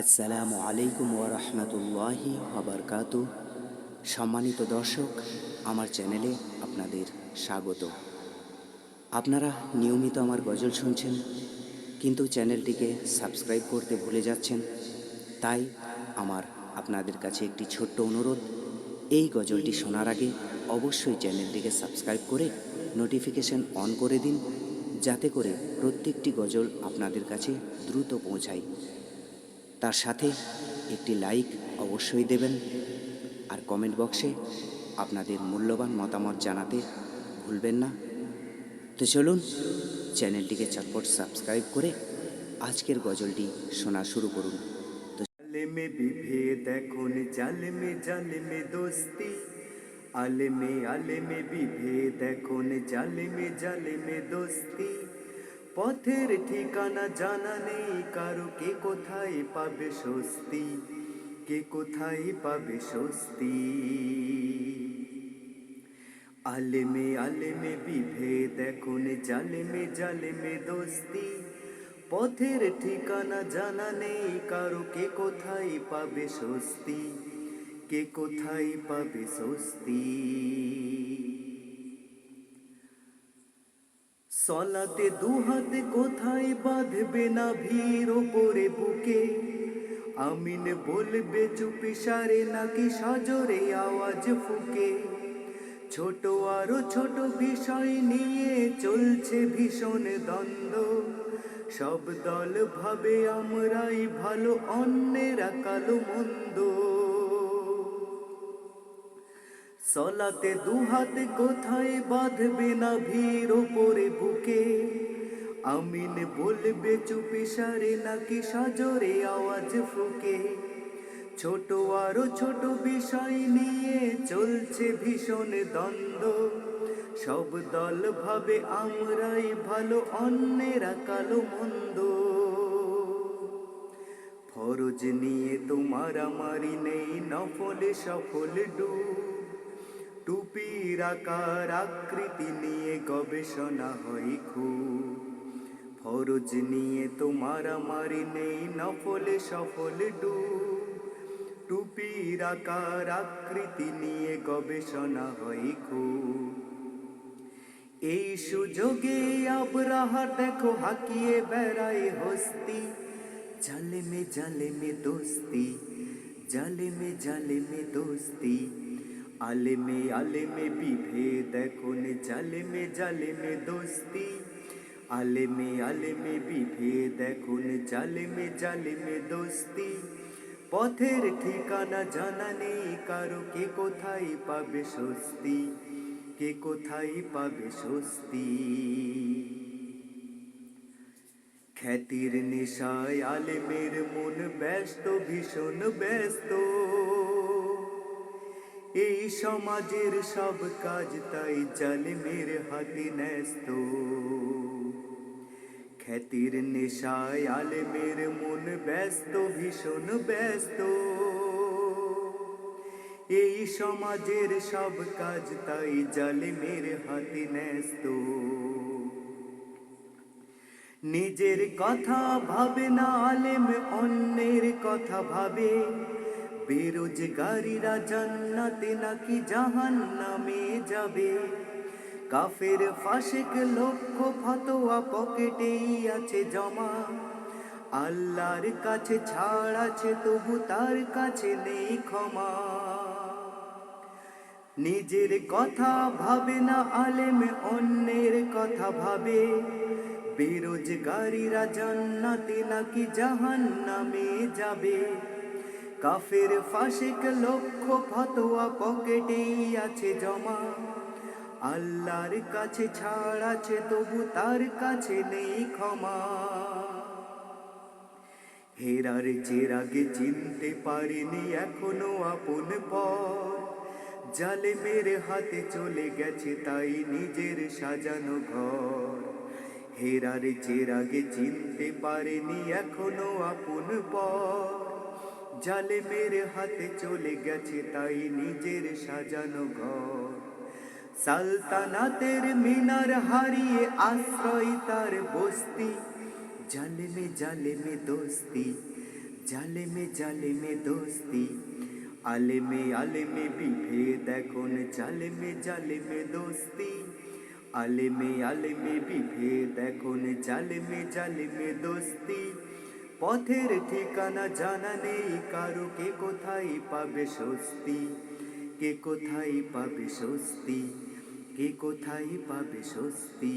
আসসালামু আলাইকুম ওরহমতুল্লাহি আবরকাত সম্মানিত দর্শক, আমার চ্যানেলে আপনাদের স্বাগত। আপনারা নিয়মিত আমার গজল শুনছেন, কিন্তু চ্যানেলটিকে সাবস্ক্রাইব করতে ভুলে যাচ্ছেন, তাই আমার আপনাদের কাছে একটি ছোট্ট অনুরোধ, এই গজলটি শোনার আগে অবশ্যই চ্যানেলটিকে সাবস্ক্রাইব করে নোটিফিকেশন অন করে দিন, যাতে করে প্রত্যেকটি গজল আপনাদের কাছে দ্রুত পৌঁছায়। তার সাথে একটি লাইক অবশ্যই দেবেন। আর কমেন্ট বক্সে আপনাদের মূল্যবান মতামত জানাতে ভুলবেন না। তো চলুন চ্যানেলটিকে চটপট সাবস্ক্রাইব করে আজকের গজলটি শোনা শুরু করুন। আলেমে দোস্তি। আলেমে বিভেদ এখন জালেমে জালেমে দোস্তি। পথের ঠিকানা জানা নেই। কারও কে কোথায় পাবে স্বস্তি? কে কোথায় পাবে স্বস্তি? আলেমে আলেমে বিভেদ, এখন জালেমে জালেমে দোস্তি। পথের ঠিকানা জানা নেই। কারও কে কোথায় পাবে স্বস্তি? কে কোথায় পাবে স্বস্তি? সলাতে দুহাতে কোথায় বাঁধবে না ভিড় ওপরে বুকে? আমিন বলবে, চুপি সারে নাকি সজরে আওয়াজ ফুকে? ছোট আরও ছোট বিষয় নিয়ে চলছে ভীষণ দ্বন্দ্ব। সব দল ভাবে আমরাই ভালো, অন্যেরা কালো মন্দ। সলাতে দুহাতে কোথায় বাঁধবে না ভিড় ওপরে বুকে? আমিন বলবে, চুপি সারে নাকি সাজরে আওয়াজ ফুকে? ছোট আরও ছোট বিষয় নিয়ে চলছে ভীষণ দ্বন্দ্ব। সব দল ভাবে, আমরাই ভালো, অন্যেরা কালো, মন্দ। ফরজ নিয়ে তোমার আমারি নেই নফলে, সফল ডু টুপির আকার আকৃতি নিয়ে গবেষণা হয় খুব। ফরজ নিয়ে তোমার আমারি নেই নফলে সফল ডু টুপির আকার আকৃতি নিয়ে গবেষণা হয় খুব। এই সুযোগে আবরাহা দেখো হাকিয়ে বেড়ায় হস্তি। জালে মে জালে মে দোস্তি জালে মে জালে মে দোস্তি। আলে মে আলে মে বিভেদ এখন জালে মে জালে মে দোস্তি। আলে মে আলে মে বিভেদ এখন জালে মে জালে মে দোস্তি। পথের ঠিকানা জানা নেই, কারও কে কোথায় পাবে স্বস্তি? কে কোথায় পাবে স্বস্তি? খ্যাতির নেশায় আলেমের মন ব্যস্ত, ভীষণ ব্যস্ত। এই সমাজের সব কাজ তাই জালেমের হাতে ন্যস্ত। খ্যাতির নেশায় আলেমের মন ব্যস্ত, ভীষণ ব্যস্ত। এই সমাজের সব কাজ তাই জালেমের হাতে ন্যস্ত। নিজের কথা ভাবে না আলেম, অন্যের কথা ভাবে। বেরোজগারিরা জান্নাতে নাকি জাহান নামে যাবে? কাফের ফাশেক লক্ষ ফতোয়া পকেটেই আছে জমা। আল্লাহর কাছে ছাড় আছে, তবু তার কাছে নেই ক্ষমা। নিজের কথা ভাবে না আলেম, অন্যের কথা ভাবে। বেরোজগারিরা জান্নাতে নাকি জাহান নামে যাবে? কাফের ফাশেক লক্ষ ফতোয়া পকেটেই আছে জমা। আল্লাহর কাছে ছাড় আছে, তবু তার কাছে নেই ক্ষমা। হেরার চেরাগে চিনতে পারিনি এখনও আপন পর জালে মেরে হাতে চলে গেছে, তাই নিজের সাজানো ঘর। হেরার চেরাগে চিনতে পারেনি এখনও আপন পর জালে মেরে হাতে চলে গেছে, তাই নিজের সাজানো ঘর। সালতানাতের মিনার হারিয়ে আশ্রয় তার বস্তি। জালেমে জালেমে দোস্তি, জালেমে জালেমে দোস্তি। আলেমে আলেমে বিভেদ এখন, জালেমে জালেমে দোস্তি। আলেমে আলেমে বিভেদ এখন, জালেমে জালেমে দোস্তি। পথের ঠিকানা জানা নেই, কারও কে কোথায় পাবে স্বস্তি? কে কোথায় পাবে স্বস্তি? কে কোথায় পাবে স্বস্তি?